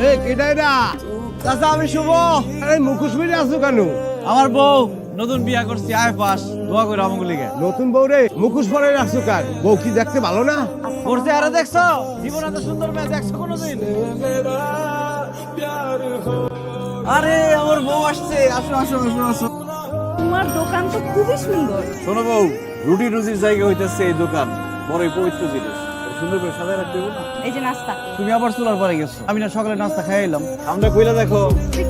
এ চাচা আমি শুভ। আরে মুখোশ মেরে আসো কেন? আমার বউ নতুন বিয়া করছি আয় পাস দোয়া করে আমাকে লিগে। নতুন বউ রে মুখোশ পরে রাখছো কার? বউ কি দেখতে ভালো না? করছে আরে দেখছ? জীবন এত সুন্দর মেয়ে দেখছ কোনোদিন? আরে আমার বউ আসছে। আসো আসো আসো আসো। তোমার দোকান তো খুবই সুন্দর। শোনো বউ রুটি রুজির জায়গা হইতেছে এই দোকান বড়ই পবিত্র জিনিস। সুন্দর করে সাজায় রাখতে হবে না? এই যে নাস্তা। তুমি আবার চুলার পরে গেছো। আমি না সকালে নাস্তা খাই এলাম। আমরা কইলা দেখো।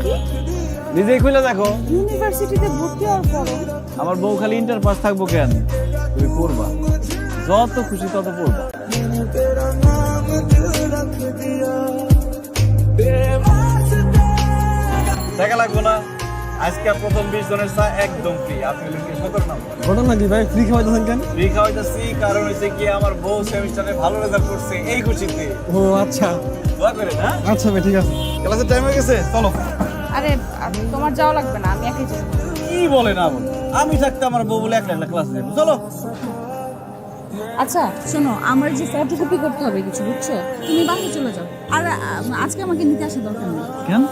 কি? নিজেই কইলা দেখো। ইউনিভার্সিটিতে ভর্তি হওয়ার পরে। আমার বউ খালি ইন্টার পাস থাকব কেন? তুমি পড়বা। যত খুশি তত পড়বা। দেখা লাগবো না। আজকে প্রথম বিশ জনের চা একদম ফ্রি আপনি লিখে সতর্ক নাম্বার ঘটনা কি ভাই? ফ্রি খাওয়াইতেছেন কেন? ফ্রি খাওয়াইতেছি কারণ হচ্ছে কি আমার বউ সেমিস্টারে ভালো রেজাল্ট করছে এই খুশিতে। ও আচ্ছা। দোয়া করে না আচ্ছা ভাই ঠিক আছে। ক্লাসের টাইম হয়ে গেছে চলো। আরে তোমার যাওয়া লাগবে না আমি একাই যাব। কি বলে না বলে আমি থাকতে আমার বউ বলে একটা একটা ক্লাস নেব। চলো। আচ্ছা শোনো আমার যে ফটোকপি করতে হবে কিছু বুঝছ? তুমি বাসে চলে যাও। আর আজকে আমাকে নিতে আসা দরকার নেই। কেন?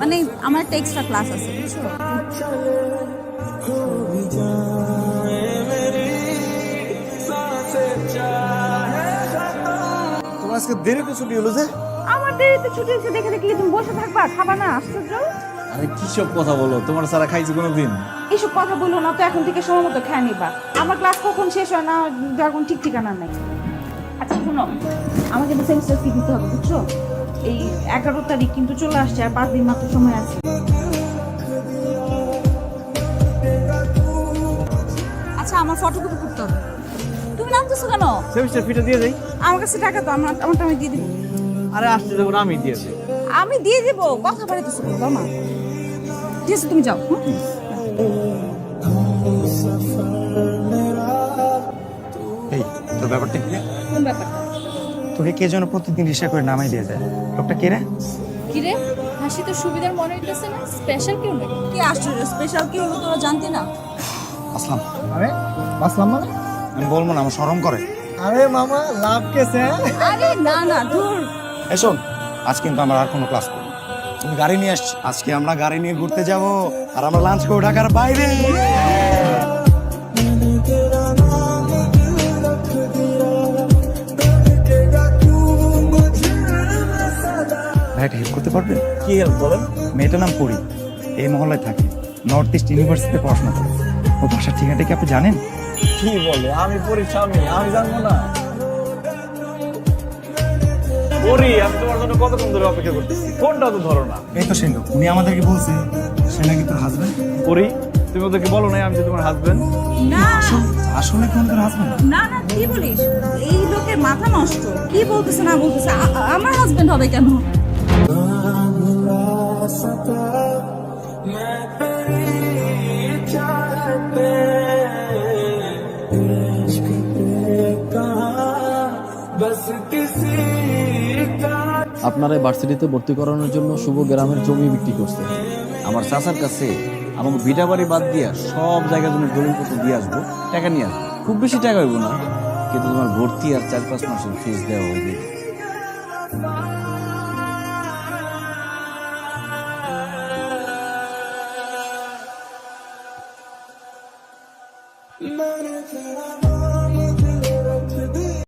মানে আমার একটা এক্সট্রা ক্লাস আছে বুঝছ? তোমার আজকে দেরি তো ছুটি হলো যে? আমার দেরিতে ছুটি হচ্ছে দেখে দেখে তুমি বসে থাকবা? খাবা না আশ্চর্য। আরে কি সব কথা বলো? তোমার সারা খাইছি কোনোদিন। এইসব কথা বলল না তো এখন থেকে সময় মতো খেয়ে নিবা। আমার ক্লাস কখন শেষ হয় না এখন ঠিক ঠিকানা নাই। আচ্ছা শোনো আমাকে তো সেমিস্টার ফি দিতে হবে বুঝছ? এই এগারো তারিখ কিন্তু চলে আসছে আর পাঁচ দিন মাত্র সময় আছে। আচ্ছা আমার ফটোকপি করতে হবে। তুমি নামতেছো কেন? সেমিস্টার ফিটা দিয়ে যাই আমার কাছে টাকা তো আমার আমারটা আমি দিয়ে দিব। আরে আসতে যখন আমি দিয়েছি আমি দিয়ে দিব কথা বাড়িতেছো বাবা ঠিক আছে তুমি যাও হুম? এই তোর ব্যাপারটা কোন ব্যাপার তোকে কে যেন প্রতিদিন রিক্সা করে নামাই দিয়ে যায়? লোকটা কে রে? কিরে? হাসি তো সুবিধার মনে হইতেছে না। স্পেশাল কেউ নাকি কি আশ্চর্য স্পেশাল কি হলো তোরা জানতি না? আসলাম। আরে আসলাম মানে? আমি বলব না আমার শরম করে। আরে মামা লাভ কেসে আরে না না ধুর। এই শোন আজ কিন্তু আমরা আর কোনো ক্লাস করব না। তুমি গাড়ি নিয়ে আসছি। আজকে আমরা গাড়ি নিয়ে ঘুরতে যাব আর আমরা লাঞ্চ করব ঢাকার বাইরে। ভাই একটা হেল্প করতে পারবেন কি হেল্প বলেন? মেয়েটার নাম পরি। এই মহল্লায় থাকে। নর্থ ইস্ট ইউনিভার্সিটিতে পড়াশোনা করে। ও বাসার ঠিকানাটা কি আপনি জানেন? কি বলে? আমি পরীর স্বামী আমি জানব না। পরি আমি তোমার জন্য কতক্ষণ ধরে অপেক্ষা করতেছি? ফোনটা তো ধরো না। এই তো সেন উনি আমাদেরকে বলছে সে নাকি তোর হাজবেন্ড পরি তুমি ওদেরকে বলো না আমি যে তোমার হাজবেন্ড না। আসলে কি তোর হাজবেন্ড না না কি বলিস? এই লোকের মাথা নষ্ট। কি বলতেছে না বলতেছে? আমার হাজবেন্ড হবে কেন? আপনারা ভার্সিটিতে ভর্তি করানোর জন্য শুভ গ্রামের জমি বিক্রি করছে। আমার চাচার কাছে আমাকে ভিটা বাড়ি বাদ দিয়া সব জায়গার জন্য দলিলপত্র দিয়ে আসব। টাকা নিয়ে আসব। খুব বেশি টাকা হইব না। কিন্তু তোমার ভর্তি আর চার পাঁচ মাসের ফিস দেওয়া হইবে